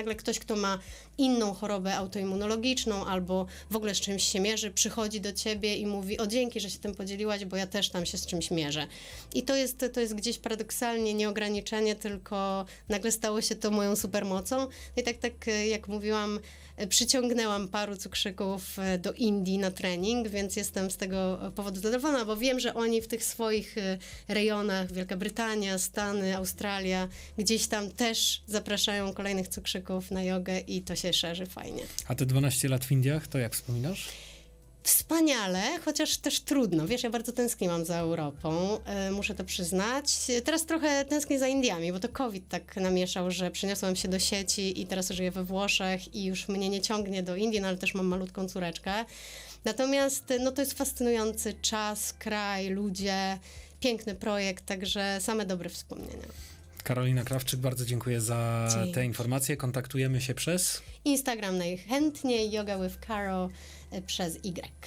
nagle ktoś, kto ma inną chorobę autoimmunologiczną albo w ogóle z czymś się mierzy, przychodzi do ciebie i mówi, o dzięki, że się tym podzieliłaś, bo ja też tam się z czymś mierzę. I to jest, to jest gdzieś paradoksalnie nie ograniczenie, tylko nagle stało się to moją supermocą. No I tak, tak jak mówiłam, przyciągnęłam paru cukrzyków do Indii na trening, więc jestem z tego powodu zadowolona, bo wiem, że oni w tych swoich e, rejonach, Wielka Brytania, Stany, Australia, gdzieś tam też zapraszają kolejnych cukrzyków na jogę i to się szerzy fajnie. A te 12 lat w Indiach, to jak wspominasz? Wspaniale, chociaż też trudno. Wiesz, ja bardzo tęskniłam za Europą, e, muszę to przyznać. Teraz trochę tęsknię za Indiami, bo to COVID tak namieszał, że przeniosłam się do sieci i teraz żyję we Włoszech i już mnie nie ciągnie do Indii, no ale też mam malutką córeczkę. Natomiast no to jest fascynujący czas, kraj, ludzie, piękny projekt, także same dobre wspomnienia. Karolina Krawczyk, bardzo dziękuję za Dzięki. te informacje. Kontaktujemy się przez... Instagram najchętniej, yoga with Caro e, przez Y.